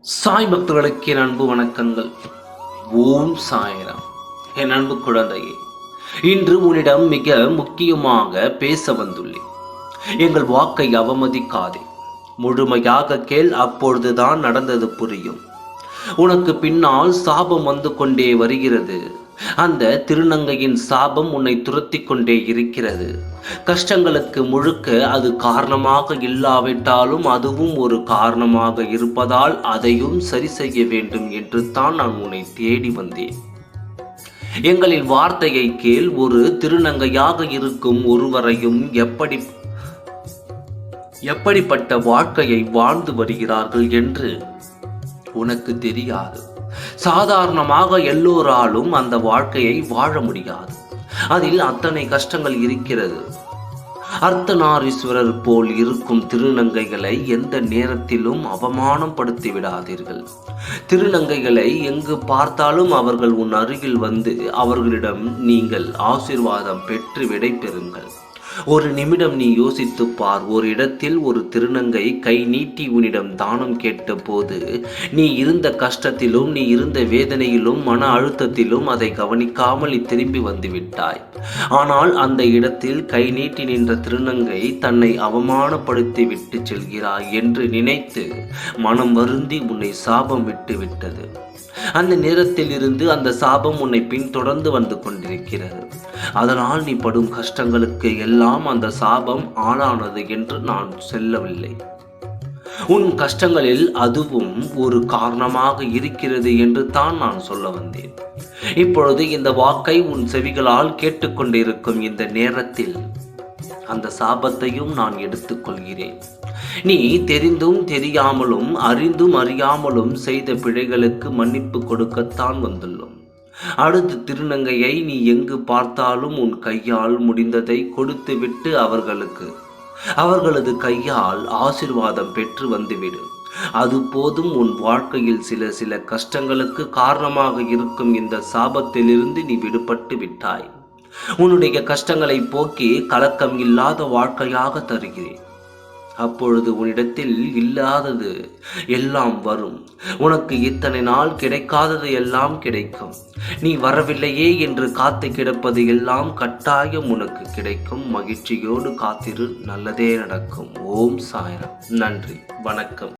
சாய் பக்தர்களுக்கு என் அன்பு வணக்கங்கள். ஓம் சாயராம். என் அன்பு குழந்தையே இன்று உன்னிடம் மிக முக்கியமாக பேச வந்துள்ளேன். எங்கள் வாக்கை அவமதிக்காதே. முழுமையாக கேள் அப்பொழுதுதான் நடந்தது புரியும். உனக்கு பின்னால் சாபம் வந்து கொண்டே வருகிறது. அந்த திருநங்கையின் சாபம் உன்னை துரத்தி கொண்டே இருக்கிறது. கஷ்டங்களுக்கு முழுக்க அது காரணமாக இல்லாவிட்டாலும் அதுவும் ஒரு காரணமாக இருப்பதால் அதையும் சரி செய்ய வேண்டும் என்று தான் நான் உன்னை தேடி வந்தேன். எங்களின் வார்த்தையை கேள் ஒரு திருநங்கையாக இருக்கும் ஒருவரையும் எப்படி எப்படிப்பட்ட வாழ்க்கையை வாழ்ந்து வருகிறார்கள் என்று உனக்கு தெரியாது. சாதாரணமாக எல்லோராலும் அந்த வாழ்க்கையை வாழ முடியாது. அதில் அத்தனை கஷ்டங்கள் இருக்கிறது. அர்த்தநாரீஸ்வரர் போல் இருக்கும் திருநங்கைகளை எந்த நேரத்திலும் அவமானப்படுத்தி விடாதீர்கள். திருநங்கைகளை எங்கு பார்த்தாலும் அவர்கள் உன் அருகில் வந்து அவர்களிடம் நீங்கள் ஆசிர்வாதம் பெற்று விடை பெறுங்கள். ஒரு நிமிடம் நீ யோசித்துப் பார். ஒரு இடத்தில் ஒரு திருநங்கை கை நீட்டி உன்னிடம் தானம் கேட்டபோது நீ இருந்த கஷ்டத்திலும் நீ இருந்த வேதனையிலும் மன அழுத்தத்திலும் அதை கவனிக்காமல் நீ திரும்பி வந்து விட்டாய் ஆனால் அந்த இடத்தில் கை நீட்டி நின்ற திருநங்கை தன்னை அவமானப்படுத்தி விட்டு செல்கிறாய் என்று நினைத்து மனம் வருந்தி உன்னை சாபம் விட்டு விட்டது அந்த நேரத்தில் இருந்து அந்த சாபம் உன்னை பின்தொடர்ந்து வந்து கொண்டிருக்கிறது. அதனால் நீ படும் கஷ்டங்களுக்கு எல்லாம் அந்த சாபம் ஆளானது என்று நான் செல்லவில்லை. உன் கஷ்டங்களில் அதுவும் ஒரு காரணமாக இருக்கிறது என்று தான் நான் சொல்ல வந்தேன். இப்பொழுது இந்த வாக்கை உன் செவிகளால் கேட்டுக்கொண்டிருக்கும் இந்த நேரத்தில் அந்த சாபத்தையும் நான் எடுத்துக்கொள்கிறேன். நீ தெரிந்தும் தெரியாமலும் அறிந்தும் அறியாமலும் செய்த பிழைகளுக்கு மன்னிப்பு கொடுக்கத்தான் வந்துள்ளோம். அடுத்து திருநங்கையை நீ எங்கு பார்த்தாலும் உன் கையால் முடிந்ததை கொடுத்துவிட்டு அவர்களுக்கு. அவர்களது கையால் ஆசிர்வாதம் பெற்று வந்துவிடு. அது போதும் உன் வாழ்க்கையில் சில சில கஷ்டங்களுக்கு காரணமாக இருக்கும் இந்த சாபத்திலிருந்து நீ விடுபட்டு விட்டாய். உன்னுடைய கஷ்டங்களை போக்கி கலக்கம் இல்லாத வாழ்க்கையாக தருகிறேன். அப்பொழுது உன்னிடத்தில் இல்லாதது எல்லாம் வரும். உனக்கு இத்தனை நாள் கிடைக்காதது எல்லாம் கிடைக்கும். நீ வரவில்லையே என்று காத்து கிடப்பது எல்லாம் கட்டாயம் உனக்கு கிடைக்கும். மகிழ்ச்சியோடு காத்திரு நல்லதே நடக்கும். ஓம் சாயரம். நன்றி வணக்கம்.